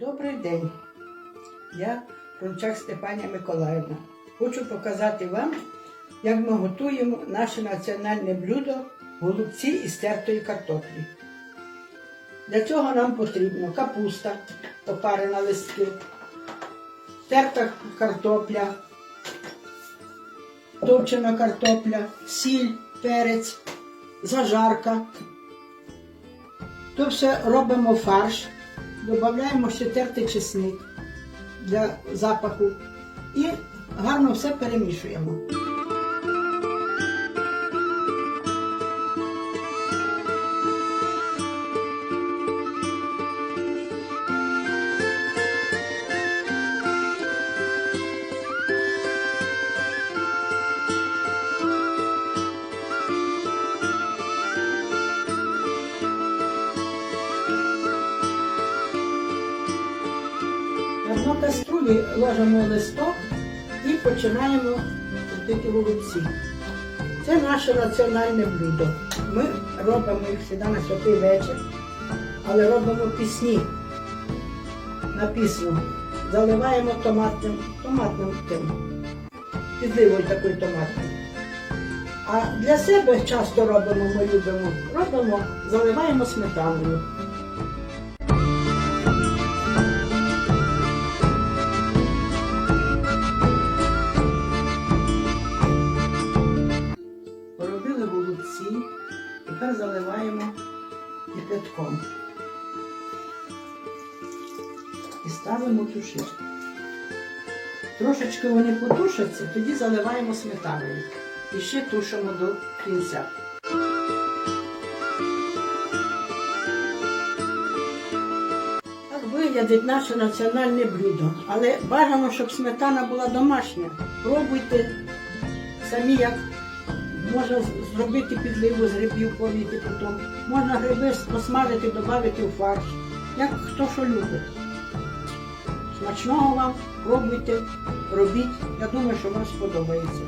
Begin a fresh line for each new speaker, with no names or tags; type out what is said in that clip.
Добрий день. Я Фрончак Степанія Миколаївна. Хочу показати вам, як ми готуємо наше національне блюдо голубці із тертої картоплі. Для цього нам потрібно капуста, опарена листки, терта картопля, товчена картопля, сіль, перець, зажарка. То все робимо фарш, додаємо ще тертий чесник для запаху і гарно все перемішуємо. Дно каструлі ложимо листок і починаємо крутити голубці. Це наше національне блюдо. Ми робимо їх завжди на святий вечір, але робимо пісні на пісню. Заливаємо томатним, томатним тим, підливою такою томатною. А для себе часто робимо, ми любимо, робимо, заливаємо сметаною. Заливаємо кипятком. І ставимо тушити. Трошечки вони потушаться, тоді заливаємо сметаною. І ще тушимо до кінця. Так виглядить наше національне блюдо. Але бажано, щоб сметана була домашня. Пробуйте самі як Можна зробити підливу з грибів, повіти потім. Можна гриби посмажити, додати у фарш. Як хто що любить. Смачного вам, пробуйте, робіть. Я думаю, що вам сподобається.